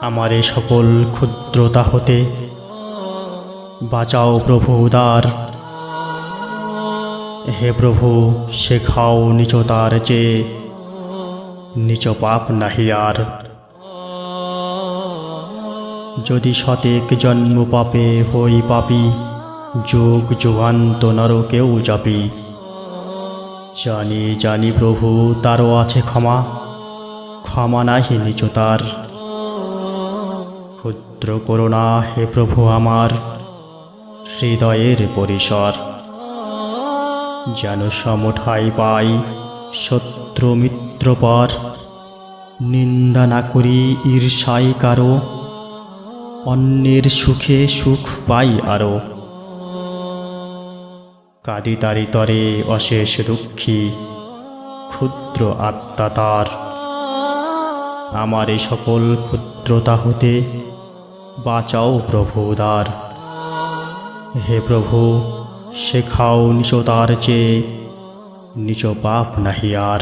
আমার এ সকল ক্ষুদ্রতা হতে বাঁচাও প্রভু উদার। হে প্রভু, শেখাও নিচতার যে নিচ পাপ নাহি আর। যদি শতেক জন্ম পাপে হই পাপি, যোগ যুগান্ত নরকেও যাবি জানি জানি প্রভু, তারও আছে ক্ষমা। ক্ষমা নাহি নিচতার। ক্ষুদ্র করুণা হে প্রভু আমার, হৃদয়ের পরিসর। যেন সমঠাই পাই শত্রু মিত্র পর, নিন্দা না করি ঈর্ষাই কারও, অন্যের সুখে সুখ পাই আরও। কাদি তারি তরে অশেষ দুঃখী ক্ষুদ্র আত্মা তার। আমার এই সকল ক্ষুদ্রতা হতে বাঁচাও প্রভু উদার। হে প্রভু, শেখাও নিচতার চেয়ে নিচ পাপ নাহি আর।